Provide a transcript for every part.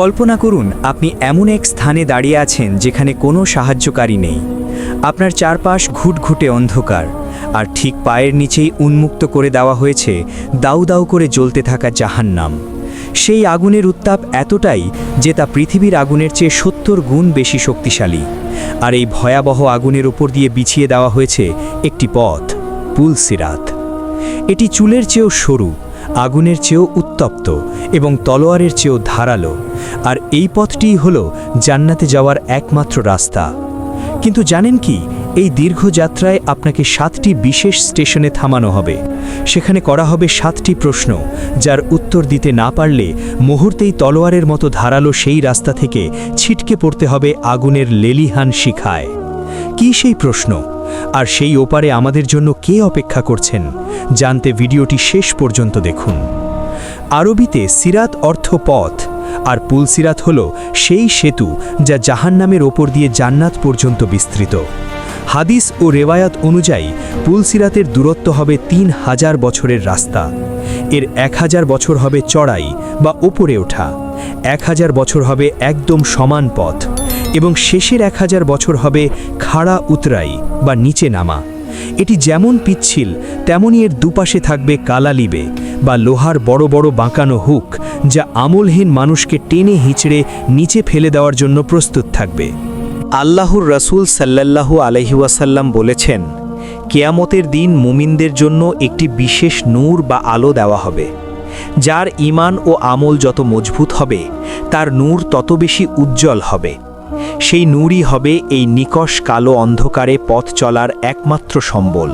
কল্পনা করুন, আপনি এমন এক স্থানে দাঁড়িয়ে আছেন যেখানে কোনো সাহায্যকারী নেই। আপনার চারপাশ ঘুটঘুটে অন্ধকার, আর ঠিক পায়ের নিচেই উন্মুক্ত করে দেওয়া হয়েছে দাউ দাউ করে জ্বলতে থাকা জাহান্নাম। সেই আগুনের উত্তাপ এতটাই যে তা পৃথিবীর আগুনের চেয়ে সত্তর গুণ বেশি শক্তিশালী। আর এই ভয়াবহ আগুনের ওপর দিয়ে বিছিয়ে দেওয়া হয়েছে একটি পথ, পুলসিরাত। এটি চুলের চেয়েও সরু, আগুনের চেয়েও উত্তপ্ত এবং তলোয়ারের চেয়েও ধারালো। আর এই পথটিই হল জান্নাতে যাওয়ার একমাত্র রাস্তা। কিন্তু জানেন কি, এই দীর্ঘ যাত্রায় আপনাকে সাতটি বিশেষ স্টেশনে থামানো হবে। সেখানে করা হবে সাতটি প্রশ্ন, যার উত্তর দিতে না পারলে মুহূর্তেই তলোয়ারের মতো ধারালো সেই রাস্তা থেকে ছিটকে পড়তে হবে আগুনের লেলিহান শিখায়। কি সেই প্রশ্ন? আর সেই ওপারে আমাদের জন্য কে অপেক্ষা করছেন? জানতে ভিডিওটি শেষ পর্যন্ত দেখুন। আরবিতে সিরাত অর্থ পথ আর পুলসিরাত হল সেই সেতু যা জাহান্নামের ওপর দিয়ে জান্নাত পর্যন্ত বিস্তৃত। হাদিস ও রেওয়ায়াত অনুযায়ী পুলসিরাতের দূরত্ব হবে তিন হাজার বছরের রাস্তা। এর এক হাজার বছর হবে চড়াই বা ওপরে ওঠা। এক হাজার বছর হবে একদম সমান পথ এবং শেষের এক হাজার বছর হবে খাড়া উতরাই বা নিচে নামা। এটি যেমন পিচ্ছিল তেমনই এর দুপাশে থাকবে কালালিবে বা লোহার বড় বড় বাঁকানো হুক যা আমলহীন মানুষকে টেনে হিঁচড়ে নিচে ফেলে দেওয়ার জন্য প্রস্তুত থাকবে। আল্লাহর রসুল সাল্লাল্লাহু আলহিউসাল্লাম বলেছেন, কেয়ামতের দিন মুমিনদের জন্য একটি বিশেষ নূর বা আলো দেওয়া হবে, যার ইমান ও আমল যত মজবুত হবে, তার নূর তত বেশি উজ্জ্বল হবে। সেই নূরই হবে এই নিকষ কালো অন্ধকারে পথ চলার একমাত্র সম্বল।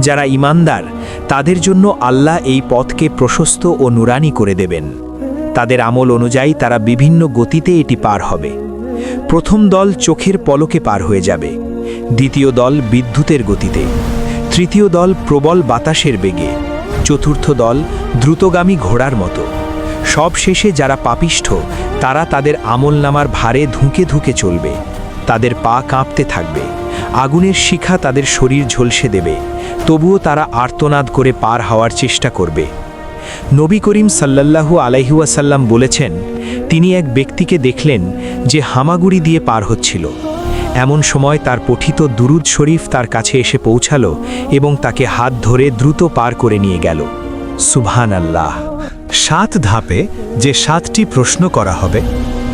যারা ইমানদার, তাদের জন্য আল্লাহ এই পথকে প্রশস্ত ও নুরানি করে দেবেন। তাদের আমল অনুযায়ী তারা বিভিন্ন গতিতে এটি পার হবে। প্রথম দল চোখের পলকে পার হয়ে যাবে। দ্বিতীয় দল বিদ্যুতের গতিতে। তৃতীয় দল প্রবল বাতাসের বেগে। চতুর্থ দল দ্রুতগামী ঘোড়ার মতো। সব শেষে যারা পাপিষ্ঠ, তারা তাদের আমল নামার ভারে ধুঁকে ধুঁকে চলবে। তাদের পা কাঁপতে থাকবে। আগুনের শিখা তাদের শরীর ঝলসে দেবে। তবুও তারা আর্তনাদ করে পার হওয়ার চেষ্টা করবে। নবী করিম সাল্লাল্লাহু আলাইহুয়াসাল্লাম বলেছেন, তিনি এক ব্যক্তিকে দেখলেন যে হামাগুড়ি দিয়ে পার হচ্ছিল। এমন সময় তার পঠিত দুরুদ শরীফ তার কাছে এসে পৌঁছালো এবং তাকে হাত ধরে দ্রুত পার করে নিয়ে গেল। সুবহান আল্লাহ সাত ধাপে যে সাতটি প্রশ্ন করা হবে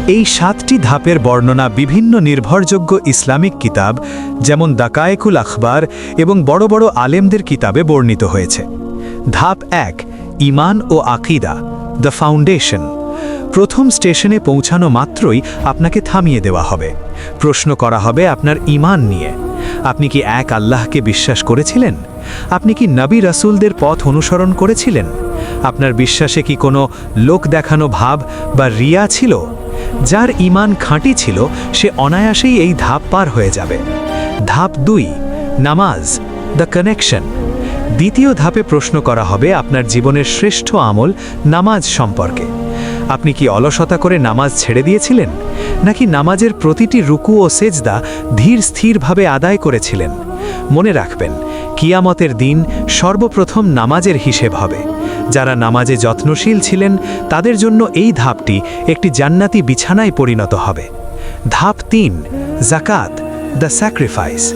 এই সাতটি ধাপের বর্ণনা বিভিন্ন নির্ভরযোগ্য ইসলামিক কিতাব, যেমন দাকায়েকুল আখবার এবং বড় বড় আলেমদের কিতাবে বর্ণিত হয়েছে। ধাপ এক, ইমান ও আকিদা, দ্য ফাউন্ডেশন। প্রথম স্টেশনে পৌঁছানো মাত্রই আপনাকে থামিয়ে দেওয়া হবে। প্রশ্ন করা হবে আপনার ইমান নিয়ে। আপনি কি এক আল্লাহকে বিশ্বাস করেছিলেন? আপনি কি নবী রাসূলদের পথ অনুসরণ করেছিলেন? আপনার বিশ্বাসে কি কোনো লোক দেখানো ভাব বা রিয়া ছিল? যার ইমান খাঁটি ছিল, সে অনায়াসেই এই ধাপ পার হয়ে যাবে। ধাপ দুই, নামাজ দ্য কানেকশন দ্বিতীয় ধাপে প্রশ্ন করা হবে আপনার জীবনের শ্রেষ্ঠ আমল নামাজ সম্পর্কে। আপনি কি অলসতা করে নামাজ ছেড়ে দিয়েছিলেন? নাকি নামাজের প্রতিটি রুকু ও সেজদা ধীর স্থিরভাবে আদায় করেছিলেন? মনে রাখবেন, কিয়ামতের দিন সর্বপ্রথম নামাজের হিসেব হবে। যারা নামাজে যত্নশীল ছিলেন, তাদের জন্য এই ধাপটি একটি জান্নাতি বিছানায় পরিণত হবে। ধাপ তিন জাকাত দ্য স্যাক্রিফাইস।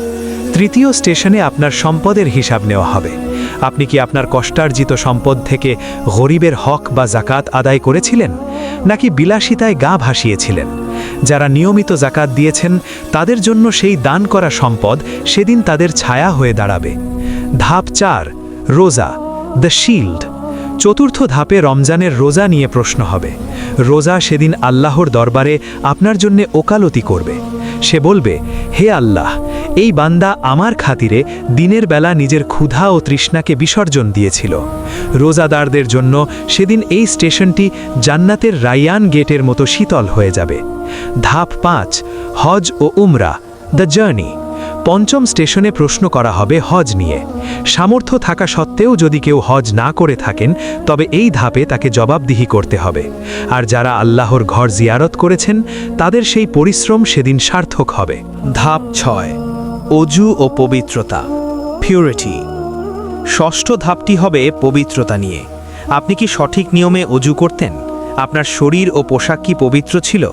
তৃতীয় স্টেশনে আপনার সম্পদের হিসাব নেওয়া হবে। আপনি কি আপনার কষ্টার্জিত সম্পদ থেকে গরিবের হক বা জাকাত আদায় করেছিলেন, নাকি বিলাসিতায় গা ভাসিয়েছিলেন? যারা নিয়মিত জাকাত দিয়েছেন, তাদের জন্য সেই দান করা সম্পদ সেদিন তাদের ছায়া হয়ে দাঁড়াবে। ধাপ চার, রোজা, দ্য শিল্ড। চতুর্থ ধাপে রমজানের রোজা নিয়ে প্রশ্ন হবে। রোজা সেদিন আল্লাহর দরবারে আপনার জন্যে ওকালতি করবে। সে বলবে, হে আল্লাহ, এই বান্দা আমার খাতিরে দিনের বেলা নিজের ক্ষুধা ও তৃষ্ণাকে বিসর্জন দিয়েছিল। রোজাদারদের জন্য সেদিন এই স্টেশনটি জান্নাতের রাইয়ান গেটের মতো শীতল হয়ে যাবে। ধাপ পাঁচ, হজ ও উমরা, দ্য জার্নি। পঞ্চম স্টেশনে প্রশ্ন করা হবে হজ নিয়ে। সামর্থ্য থাকা সত্ত্বেও যদি কেউ হজ না করে থাকেন, তবে এই ধাপে তাকে জবাবদিহি করতে হবে। আর যারা আল্লাহর ঘর জিয়ারত করেছেন, তাদের সেই পরিশ্রম সেদিন সার্থক হবে। ধাপ ছয়, অজু ও পবিত্রতা পিউরিটি ষষ্ঠ ধাপটি হবে পবিত্রতা নিয়ে। আপনি কি সঠিক নিয়মে অজু করতেন? আপনার শরীর ও পোশাক কি পবিত্র ছিল?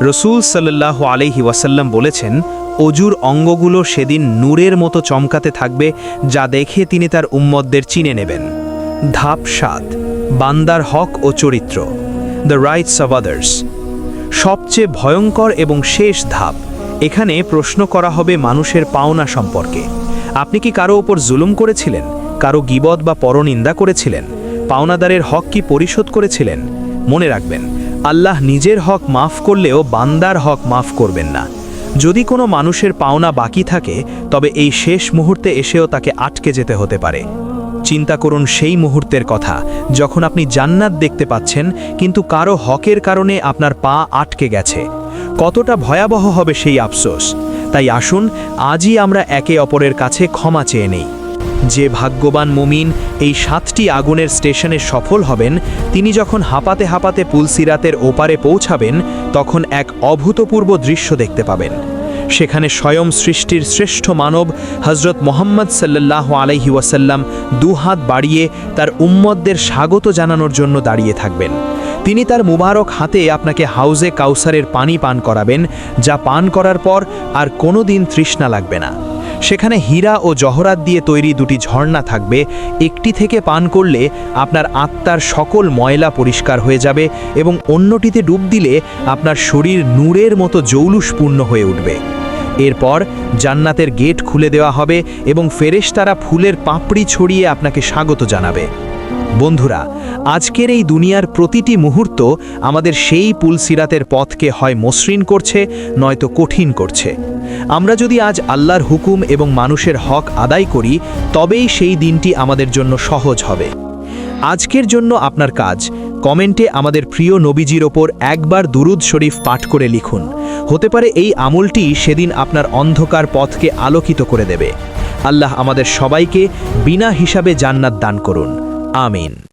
রসুল সাল্লাহ আলহি ওয়াসাল্লাম বলেছেন অজুর অঙ্গগুলো সেদিন নূরের মতো চমকাতে থাকবে যা দেখে তিনি তার উম্মদদের চিনে নেবেন। ধাপ সাত, বান্দার হক ও চরিত্র দ্য রাইটস অব আদার্স সবচেয়ে ভয়ঙ্কর এবং শেষ ধাপ, এখানে প্রশ্ন করা হবে মানুষের পাওনা সম্পর্কে। আপনি কি কারও ওপর জুলুম করেছিলেন? কারও গিবদ বা পরনিন্দা করেছিলেন? পাওনাদারের হক কি পরিশোধ করেছিলেন? মনে রাখবেন, আল্লাহ নিজের হক মাফ করলেও বান্দার হক মাফ করবেন না। যদি কোনো মানুষের পাওনা বাকি থাকে, তবে এই শেষ মুহূর্তে এসেও তাকে আটকে যেতে হতে পারে। চিন্তা করুন সেই মুহূর্তের কথা, যখন আপনি জান্নাত দেখতে পাচ্ছেন, কিন্তু কারও হকের কারণে আপনার পা আটকে গেছে। কতটা ভয়াবহ হবে সেই আফসোস। তাই আসুন, আজই আমরা একে অপরের কাছে ক্ষমা চেয়ে নেই। যে ভাগ্যবান মুমিন এই সাতটি আগুনের স্টেশনে সফল হবেন, তিনি যখন হাঁপাতে হাঁপাতে পুলসিরাতের ওপারে পৌঁছাবেন, তখন এক অভূতপূর্ব দৃশ্য দেখতে পাবেন। সেখানে স্বয়ং সৃষ্টির শ্রেষ্ঠ মানব হজরত মোহাম্মদ সাল্লাহ আলাইহি ওয়াসাল্লাম দুহাত বাড়িয়ে তার উম্মদদের স্বাগত জানানোর জন্য দাঁড়িয়ে থাকবেন। তিনি তার মুবারক হাতে আপনাকে হাউজে কাউসারের পানি পান করাবেন, যা পান করার পর আর কোনো দিন তৃষ্ণা লাগবে না। সেখানে হীরা ও জহরাত দিয়ে তৈরি দুটি ঝর্ণা থাকবে। একটি থেকে পান করলে আপনার আত্মার সকল ময়লা পরিষ্কার হয়ে যাবে এবং অন্যটিতে ডুব দিলে আপনার শরীর নূরের মতো জৌলুসপূর্ণ হয়ে উঠবে। এরপর জান্নাতের গেট খুলে দেওয়া হবে এবং ফেরেশতারা ফুলের পাপড়ি ছড়িয়ে আপনাকে স্বাগত জানাবে। বন্ধুরা, আজকের এই দুনিয়ার প্রতিটি মুহূর্ত আমাদের সেই পুলসিরাতের পথকে হয় মসৃণ করছে, নয়তো কঠিন করছে। আমরা যদি আজ আল্লাহর হুকুম এবং মানুষের হক আদায় করি, তবেই সেই দিনটি আমাদের জন্য সহজ হবে। আজকের জন্য আপনার কাজ, কমেন্টে আমাদের প্রিয় নবীজির ওপর একবার দুরুদ শরীফ পাঠ করে লিখুন। হতে পারে এই আমলটি সেদিন আপনার অন্ধকার পথকে আলোকিত করে দেবে। আল্লাহ আমাদের সবাইকে বিনা হিসাবে জান্নাত দান করুন। আমিন।